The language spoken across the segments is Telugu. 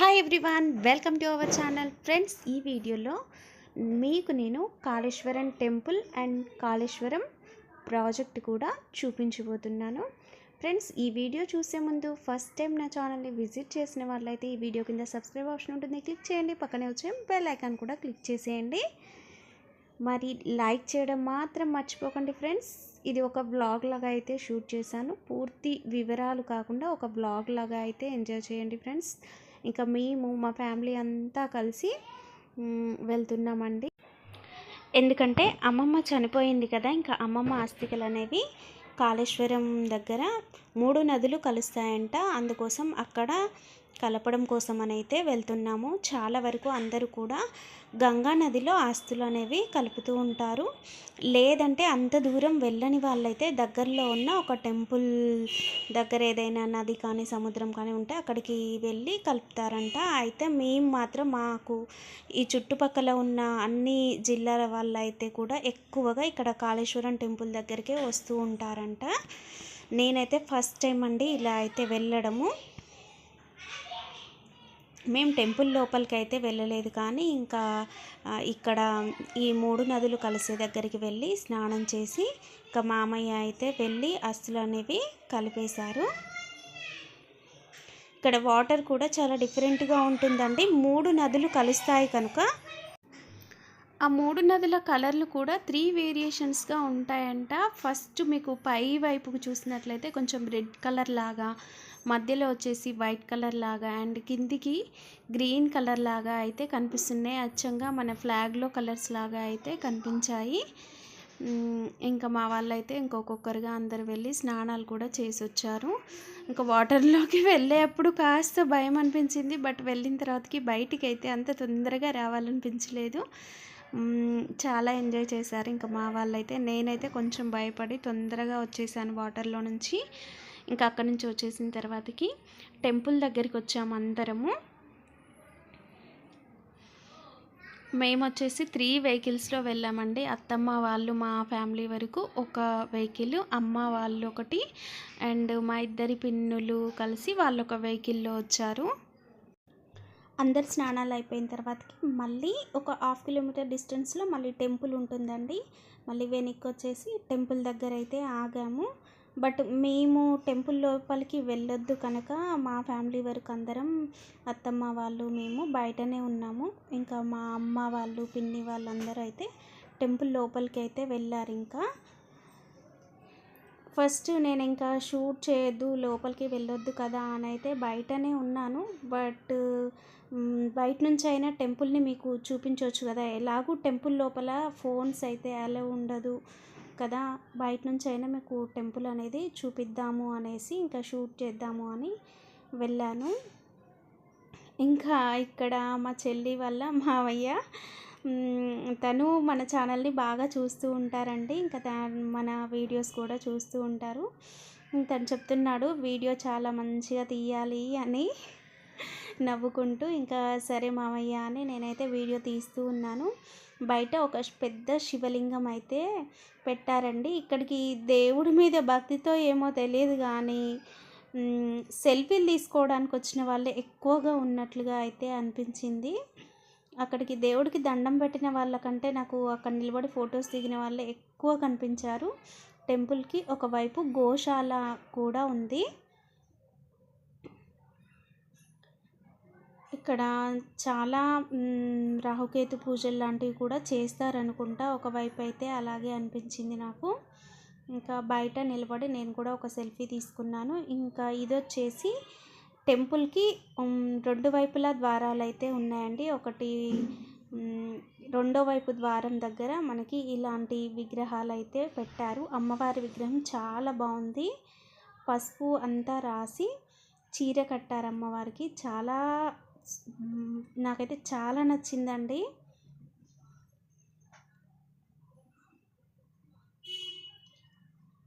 Hi everyone welcome to our channel friends ఈ వీడియోలో మీకు నేను Kaleshwaram temple and Kaleshwaram project కూడా చూపించబోతున్నాను. ఫ్రెండ్స్ ఈ వీడియో చూసే ముందు ఫస్ట్ టైం నా ఛానల్ని విజిట్ చేసిన వాళ్ళైతే ఈ వీడియో కింద సబ్స్క్రైబ్ ఆప్షన్ ఉంటుంది క్లిక్ చేయండి. పక్కనే వచ్చే బెల్ ఐకాన్ కూడా క్లిక్ చేసేయండి. మరి లైక్ చేయడం మాత్రం మర్చిపోకండి ఫ్రెండ్స్ ఇది ఒక బ్లాగ్ లాగా అయితే షూట్ చేశాను. పూర్తి వివరాలు కాకుండా ఒక బ్లాగ్ లాగా అయితే ఎంజాయ్ చేయండి ఫ్రెండ్స్ ఇంకా మేము మా ఫ్యామిలీ అంతా కలిసి వెళ్తున్నామండి. ఎందుకంటే అమ్మమ్మ చనిపోయింది కదా ఇంకా అమ్మమ్మ ఆస్తికలు అనేవి కాళేశ్వరం దగ్గర మూడు నదులు కలుస్తాయంట. అందుకోసం అక్కడ కలపడం కోసం అని అయితే వెళ్తున్నాము. చాలా వరకు అందరూ కూడా గంగా నదిలో ఆస్తులు అనేవి కలుపుతూ ఉంటారు. లేదంటే అంత దూరం వెళ్ళని వాళ్ళైతే దగ్గరలో ఉన్న ఒక టెంపుల్ దగ్గర ఏదైనా నది కానీ సముద్రం కానీ ఉంటే అక్కడికి వెళ్ళి కలుపుతారంట. అయితే మేము మాత్రం మాకు ఈ చుట్టుపక్కల ఉన్న అన్ని జిల్లాల వాళ్ళైతే కూడా ఎక్కువగా ఇక్కడ కాళేశ్వరం టెంపుల్ దగ్గరికే వస్తూ ఉంటారంట. నేనైతే ఫస్ట్ టైం అండి ఇలా అయితే వెళ్ళడము. మేము టెంపుల్ లోపలికి అయితే వెళ్ళలేదు కానీ ఇంకా ఇక్కడ ఈ మూడు నదులు కలిసే దగ్గరికి వెళ్ళి స్నానం చేసి ఇంకా మామయ్య అయితే వెళ్ళి అస్తులు అనేవి కలిపేశారు. ఇక్కడ వాటర్ కూడా చాలా డిఫరెంట్గా ఉంటుందండి. మూడు నదులు కలుస్తాయి కనుక. ఆ మూడు నదుల కలర్లు కూడా త్రీ వేరియేషన్స్గా ఉంటాయంట. ఫస్ట్ మీకు పై వైపుకు చూసినట్లయితే కొంచెం రెడ్ కలర్ లాగా మధ్యలో వచ్చేసి వైట్ కలర్ లాగా అండ్ కిందికి గ్రీన్ కలర్ లాగా అయితే కనిపిస్తున్నాయి. అచ్చంగా మన ఫ్లాగ్లో కలర్స్ లాగా అయితే కనిపించాయి. ఇంకా మా వాళ్ళైతే ఇంకొకొక్కరుగా అందరు వెళ్ళి స్నానాలు కూడా చేసి వచ్చారు ఇంకా వాటర్లోకి వెళ్ళేటప్పుడు కాస్త భయం అనిపించింది. బట్ వెళ్ళిన తర్వాతకి బయటికి అయితే అంత తొందరగా రావాలనిపించలేదు. చాలా ఎంజాయ్ చేశారు. ఇంకా మా వాళ్ళైతే నేనైతే కొంచెం భయపడి తొందరగా వచ్చేసాను వాటర్లో నుంచి. ఇంకా అక్కడి నుంచి వచ్చేసిన తర్వాతకి టెంపుల్ దగ్గరికి వచ్చాము అందరము. మేము వచ్చేసి త్రీ వెహికల్స్లో వెళ్ళామండి. అత్తమ్మ వాళ్ళు మా ఫ్యామిలీ వరకు ఒక వెహికల్ అమ్మ వాళ్ళు ఒకటి అండ్ మా ఇద్దరి పిన్నులు కలిసి వాళ్ళు ఒక వెహికల్లో వచ్చారు. అందరు స్నానాలు అయిపోయిన తర్వాతకి మళ్ళీ ఒక హాఫ్ కిలోమీటర్ డిస్టెన్స్లో మళ్ళీ టెంపుల్ ఉంటుందండి. మళ్ళీ వెనక్కి వచ్చేసి టెంపుల్ దగ్గర అయితే ఆగాము. బట్ మేము టెంపుల్ లోపలికి వెళ్ళొద్దు కనుక మా ఫ్యామిలీ వరకు అందరం అత్తమ్మ వాళ్ళు మేము బయటనే ఉన్నాము. ఇంకా మా అమ్మ వాళ్ళు పిన్ని వాళ్ళందరూ అయితే టెంపుల్ లోపలికి అయితే వెళ్ళారు ఇంకా. ఫస్ట్ నేను ఇంకా షూట్ చేయొద్దు లోపలికి వెళ్ళొద్దు కదా అని అయితే బయటనే ఉన్నాను. బట్ బయట నుంచి అయినా టెంపుల్ని మీకు చూపించవచ్చు కదా. ఎలాగూ టెంపుల్ లోపల ఫోన్స్ అయితే అలా ఉండదు. కదా బయట నుంచి అయినా మీకు టెంపుల్ అనేది చూపిద్దాము అనేసి ఇంకా షూట్ చేద్దాము అని వెళ్ళాను. ఇంకా ఇక్కడ మా చెల్లి వల్ల మావయ్య తను మన ఛానల్ని బాగా చూస్తూ ఉంటారండి. ఇంకా తా- మన వీడియోస్ కూడా చూస్తూ ఉంటారు. తను చెప్తున్నాడు వీడియో చాలా మంచిగా తీయాలి అని. నవ్వుకుంటూ ఇంకా సరే మామయ్య అని నేనైతే వీడియో తీస్తూ ఉన్నాను. బయట ఒక పెద్ద శివలింగం అయితే పెట్టారండి. ఇక్కడికి దేవుడి మీద భక్తితో ఏమో తెలియదు కానీ సెల్ఫీలు తీసుకోవడానికి వచ్చిన వాళ్ళే ఎక్కువగా ఉన్నట్లుగా అయితే అనిపించింది. అక్కడికి దేవుడికి దండం పెట్టిన వాళ్ళకంటే నాకు అక్కడ నిలబడి ఫొటోస్ దిగిన వాళ్ళే ఎక్కువ కనిపించారు. టెంపుల్కి ఒకవైపు గోశాల కూడా ఉంది. ఇక్కడ చాలా రాహుకేతు పూజలు లాంటివి కూడా చేస్తారనుకుంటా. ఒకవైపు అయితే అలాగే అనిపించింది నాకు. ఇంకా బయట నిలబడి నేను కూడా ఒక సెల్ఫీ తీసుకున్నాను. ఇంకా ఇది వచ్చేసి టెంపుల్కి రెండు వైపులా ద్వారాలు అయితే ఉన్నాయండి. ఒకటి రెండో వైపు ద్వారం దగ్గర మనకి ఇలాంటి విగ్రహాలు అయితే పెట్టారు. అమ్మవారి విగ్రహం చాలా బాగుంది. పసుపు అంతా రాసి చీర కట్టారు అమ్మవారికి. చాలా నాకైతే చాలా నచ్చిందండి.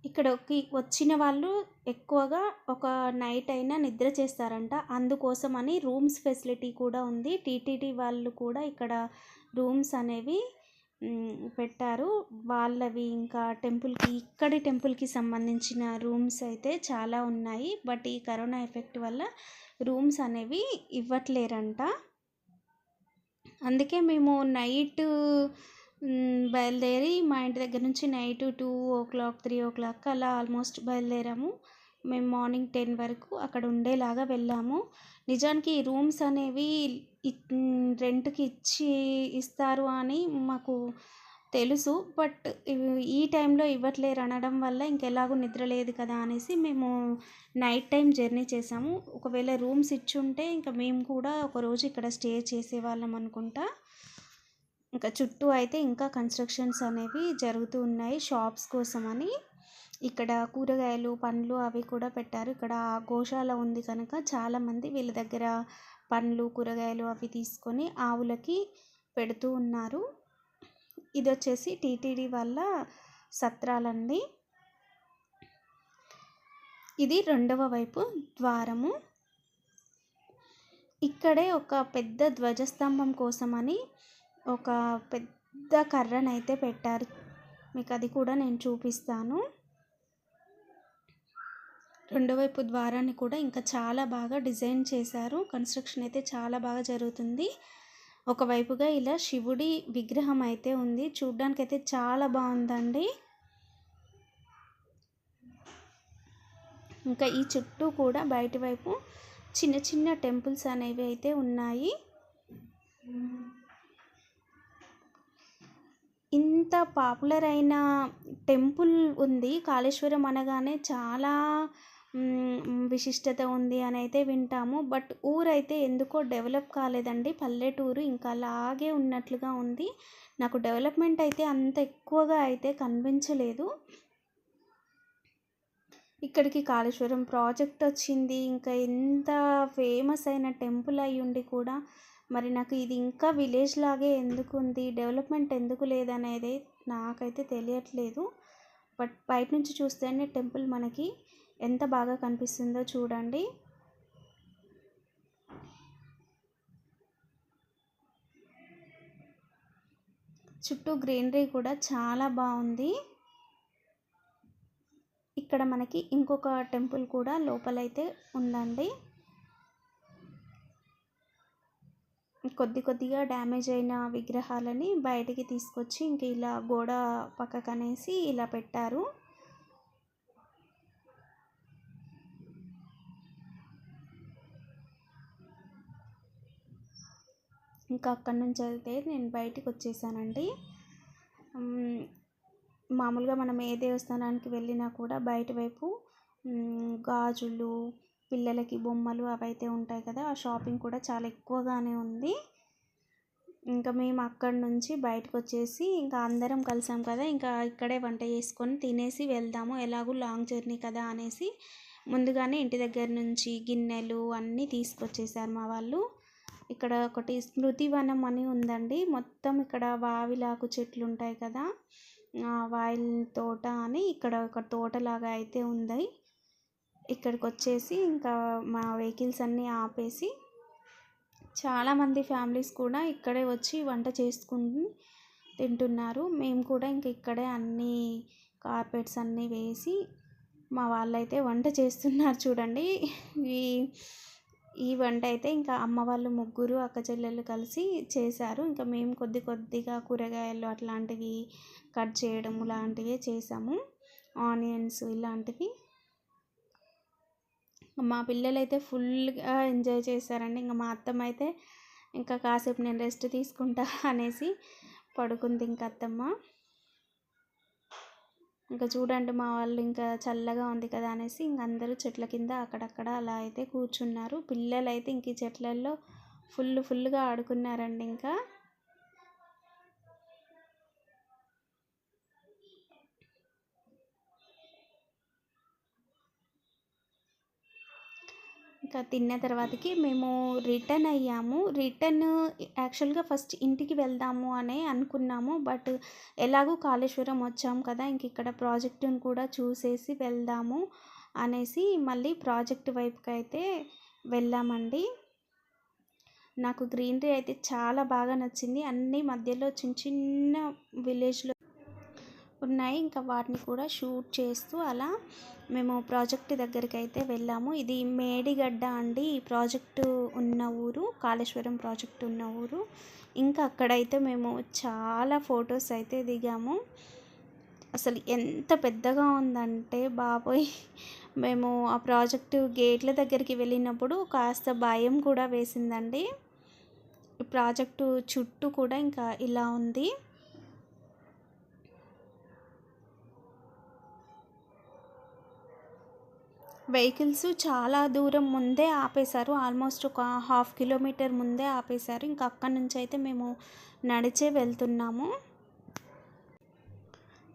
ఇక్కడకి వచ్చిన వాళ్ళు ఎక్కువగా ఒక నైట్ అయినా నిద్ర చేస్తారంట. అందుకోసమని రూమ్స్ ఫెసిలిటీ కూడా ఉంది. టీటీడీ వాళ్ళు కూడా ఇక్కడ రూమ్స్ అనేవి పెట్టారు. వాళ్ళవి ఇంకా టెంపుల్కి ఇక్కడి టెంపుల్కి సంబంధించిన రూమ్స్ అయితే చాలా ఉన్నాయి. బట్ ఈ కరోనా ఎఫెక్ట్ వల్ల రూమ్స్ అనేవి ఇవ్వట్లేరంట. అందుకే మేము నైట్ బయలుదేరి మా ఇంటి దగ్గర నుంచి night two o'clock three o'clock అలా ఆల్మోస్ట్ బయలుదేరాము. మేము మార్నింగ్ టెన్ వరకు అక్కడ ఉండేలాగా వెళ్ళాము. నిజానికి రూమ్స్ అనేవి రెంట్కి ఇచ్చి ఇస్తారు అని మాకు తెలుసు బట్ ఈ టైంలో ఇవ్వట్లేరు అనడం వల్ల ఇంకెలాగో నిద్ర లేదు కదా అనేసి మేము నైట్ టైం జర్నీ చేసాము. ఒకవేళ రూమ్స్ ఇచ్చుంటే ఇంకా మేము కూడా ఒకరోజు ఇక్కడ స్టే చేసేవాళ్ళం అనుకుంటా. ఇంకా చుట్టూ అయితే ఇంకా కన్స్ట్రక్షన్స్ అనేవి జరుగుతూ ఉన్నాయి షాప్స్ కోసమని. ఇక్కడ కూరగాయలు పండ్లు అవి కూడా పెట్టారు. ఇక్కడ గోశాల ఉంది కనుక చాలామంది వీళ్ళ దగ్గర పండ్లు కూరగాయలు అవి తీసుకొని ఆవులకి పెడుతూ ఉన్నారు. ఇది వచ్చేసి టీటీడీ వల్ల సత్రాలండి. ఇది రెండవ వైపు ద్వారము. ఇక్కడే ఒక పెద్ద ధ్వజస్తంభం కోసమని ఒక పెద్ద కర్రనైతే పెట్టారు. మీకు అది కూడా నేను చూపిస్తాను. రెండో వైపు ద్వారాన్ని కూడా ఇంకా చాలా బాగా డిజైన్ చేశారు. కన్స్ట్రక్షన్ అయితే చాలా బాగా జరుగుతుంది. ఒకవైపుగా ఇలా శివుడి విగ్రహం అయితే ఉంది. చూడ్డానికి అయితే చాలా బాగుందండి. ఇంకా ఈ చుట్టూ కూడా బయట వైపు చిన్న చిన్న టెంపుల్స్ అనేవి అయితే ఉన్నాయి. ఇంత పాపులర్ అయిన టెంపుల్ ఉంది. కాళేశ్వరం అనగానే చాలా విశిష్టత ఉంది అని అయితే వింటాము. బట్ ఊరైతే ఎందుకో డెవలప్ కాలేదండి. పల్లెటూరు ఇంకా అలాగే ఉన్నట్లుగా ఉంది. నాకు డెవలప్మెంట్ అయితే అంత ఎక్కువగా అయితే కనిపించలేదు. ఇక్కడికి కాళేశ్వరం ప్రాజెక్ట్ వచ్చింది. ఇంకా ఎంత ఫేమస్ అయిన టెంపుల్ అయి ఉండి కూడా మరి నాకు ఇది ఇంకా విలేజ్ లాగే ఎందుకు ఉంది? డెవలప్మెంట్ ఎందుకు లేదనేది నాకైతే తెలియట్లేదు. బట్ బయట నుంచి చూస్తేనే టెంపుల్ మనకి ఎంత బాగా కనిపిస్తుందో చూడండి. చుట్టూ గ్రీనరీ కూడా చాలా బాగుంది. ఇక్కడ మనకి ఇంకొక టెంపుల్ కూడా లోపలైతే ఉందండి. కొద్ది కొద్దిగా డ్యామేజ్ అయిన విగ్రహాలని బయటికి తీసుకొచ్చి ఇంక ఇలా గోడ పక్కకనేసి ఇలా పెట్టారు. ఇంకా అక్కడి నుంచి అయితే నేను బయటికి వచ్చేసానండి. మామూలుగా మనం ఏ దేవస్థానానికి వెళ్ళినా కూడా బయట వైపు గాజులు పిల్లలకి బొమ్మలు అవైతే ఉంటాయి కదా ఆ షాపింగ్ కూడా చాలా ఎక్కువగానే ఉంది. ఇంకా మేము అక్కడి నుంచి బయటకు వచ్చేసి ఇంకా అందరం కలిసాం కదా ఇంకా ఇక్కడే వంట చేసుకొని తినేసి వెళ్దాము ఎలాగూ లాంగ్ జర్నీ కదా అనేసి ముందుగానే ఇంటి దగ్గర నుంచి గిన్నెలు అన్నీ తీసుకొచ్చేసారు మా వాళ్ళు. ఇక్కడ ఒకటి స్మృతివనం అని ఉందండి. మొత్తం ఇక్కడ వావిలాకు చెట్లు ఉంటాయి కదా వాయిల్ తోట అని ఇక్కడ ఒక తోటలాగా అయితే ఉంది. ఇక్కడికి వచ్చేసి ఇంకా మా వెహికల్స్ అన్నీ ఆపేసి చాలామంది ఫ్యామిలీస్ కూడా ఇక్కడే వచ్చి వంట చేసుకుని తింటున్నారు. మేము కూడా ఇంక ఇక్కడే అన్నీ కార్పెట్స్ అన్నీ వేసి మా వాళ్ళైతే వంట చేస్తున్నారు చూడండి. ఈ ఈ వంట అయితే ఇంకా అమ్మ వాళ్ళు ముగ్గురు అక్క చెల్లెళ్ళు కలిసి చేశారు. ఇంకా మేము కొద్ది కొద్దిగా కూరగాయలు అట్లాంటివి కట్ చేయడం లాంటివి చేసాము ఆనియన్స్ ఇలాంటివి. మా పిల్లలు అయితే ఫుల్గా ఎంజాయ్ చేశారండి. ఇంకా మా అత్తమ్మ అయితే ఇంకా కాసేపు నేను రెస్ట్ తీసుకుంటా అనేసి పడుకుంది ఇంకా అత్తమ్మ. ఇంకా చూడండి మా వాళ్ళు ఇంకా చల్లగా ఉంది కదా అనేసి ఇంక అందరూ చెట్ల కింద అక్కడక్కడ అలా అయితే కూర్చున్నారు. పిల్లలు అయితే ఇంక ఈ చెట్లల్లో ఫుల్ ఫుల్గా ఆడుకున్నారండి ఇంకా. ఇంకా తిన్న తర్వాతకి మేము రిటర్న్ అయ్యాము. రిటర్న్ యాక్చువల్గా ఫస్ట్ ఇంటికి వెళ్దాము అనే అనుకున్నాము. బట్ ఎలాగూ కాళేశ్వరం వచ్చాము కదా ఇంక ఇక్కడ ప్రాజెక్టును కూడా చూసేసి వెళ్దాము అనేసి మళ్ళీ ప్రాజెక్ట్ వైపుకి అయితే వెళ్ళామండి. నాకు గ్రీనరీ అయితే చాలా బాగా నచ్చింది. అన్ని మధ్యలో చిన్న చిన్న విలేజ్లో ఉన్నాయి. ఇంకా వాటిని కూడా షూట్ చేస్తూ అలా మేము ప్రాజెక్ట్ దగ్గరికి అయితే వెళ్ళాము. ఇది మేడిగడ్డ అండి. ఈ ప్రాజెక్టు ఉన్న ఊరు కాళేశ్వరం ప్రాజెక్టు ఉన్న ఊరు. ఇంకా అక్కడైతే మేము చాలా ఫొటోస్ అయితే దిగాము. అసలు ఎంత పెద్దగా ఉందంటే బాబోయ్! మేము ఆ ప్రాజెక్టు గేట్ల దగ్గరికి వెళ్ళినప్పుడు కాస్త భయం కూడా వేసిందండి. ప్రాజెక్టు చుట్టూ కూడా ఇంకా ఇలా ఉంది. వెహికల్స్ చాలా దూరం ముందే ఆపేశారు. ఆల్మోస్ట్ ఒక హాఫ్ కిలోమీటర్ ముందే ఆపేశారు. ఇంకా అక్కడి నుంచి అయితే మేము నడిచే వెళ్తున్నాము.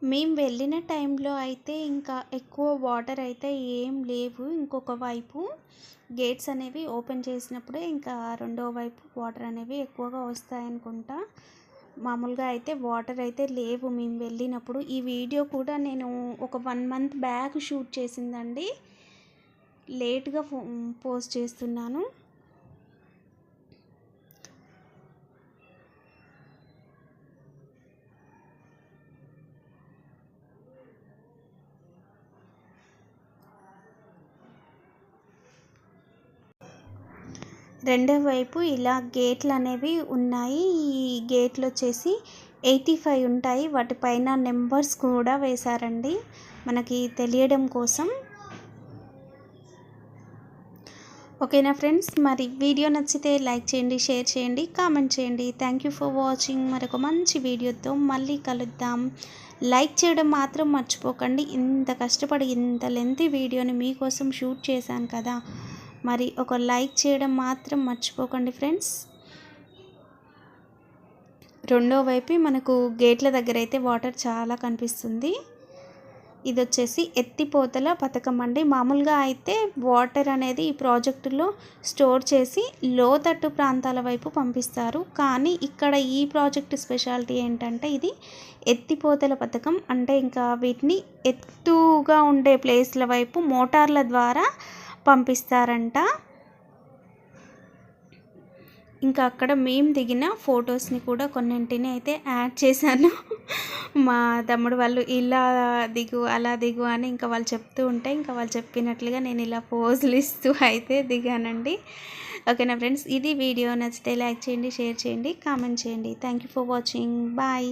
మేము వెళ్ళిన టైంలో అయితే ఇంకా ఎక్కువ వాటర్ అయితే ఏం లేవు. ఇంకొక వైపు గేట్స్ అనేవి ఓపెన్ చేసినప్పుడే ఇంకా రెండో వైపు వాటర్ అనేవి ఎక్కువగా వస్తాయనుకుంటా. మామూలుగా అయితే వాటర్ అయితే లేవు. మేము వెళ్ళినప్పుడు ఈ వీడియో కూడా నేను ఒక వన్ మంత్ బ్యాక్ షూట్ చేసిందండి. లేట్గా పోస్ట్ చేస్తున్నాను. రెండో వైపు ఇలా గేట్లు అనేవి ఉన్నాయి. ఈ గేట్లు వచ్చేసి ఎయిటీ ఫైవ్ ఉంటాయి. వాటిపైన నెంబర్స్ కూడా వేశారండి. మనకి తెలియడం కోసం. ఓకేనా ఫ్రెండ్స్? మరి వీడియో నచ్చితే లైక్ చేయండి షేర్ చేయండి కామెంట్ చేయండి. థ్యాంక్ యూ ఫర్ వాచింగ్ మరొక మంచి వీడియోతో మళ్ళీ కలుద్దాం. లైక్ చేయడం మాత్రం మర్చిపోకండి. ఇంత కష్టపడి ఇంత లెంత్ వీడియోని మీకోసం షూట్ చేశాను కదా. మరి ఒక లైక్ చేయడం మాత్రం మర్చిపోకండి ఫ్రెండ్స్. రెండో వైపు మనకు గేట్ల దగ్గర అయితే వాటర్ చాలా కనిపిస్తుంది. ఇది వచ్చేసి ఎత్తిపోతల పథకం అండి. మామూలుగా అయితే వాటర్ అనేది ఈ ప్రాజెక్టులో స్టోర్ చేసి లోతట్టు ప్రాంతాల వైపు పంపిస్తారు. కానీ ఇక్కడ ఈ ప్రాజెక్ట్ స్పెషాలిటీ ఏంటంటే ఇది ఎత్తిపోతల పథకం అంటే ఇంకా వీటిని ఎత్తుగా ఉండే ప్లేస్ల వైపు మోటార్ల ద్వారా పంపిస్తారంట. ఇంకా అక్కడ మేము దిగిన ఫొటోస్ని కూడా కొన్నింటిని అయితే యాడ్ చేశాను. మా తమ్ముడు వాళ్ళు ఇలా దిగు అలా దిగు అని ఇంకా వాళ్ళు చెప్తూ ఉంటే ఇంకా వాళ్ళు చెప్పినట్లుగా నేను ఇలా పోజులు ఇస్తూ అయితే దిగానండి. ఓకేనా ఫ్రెండ్స్? ఇది వీడియో నచ్చితే లైక్ చేయండి షేర్ చేయండి కామెంట్ చేయండి. Thank you for watching bye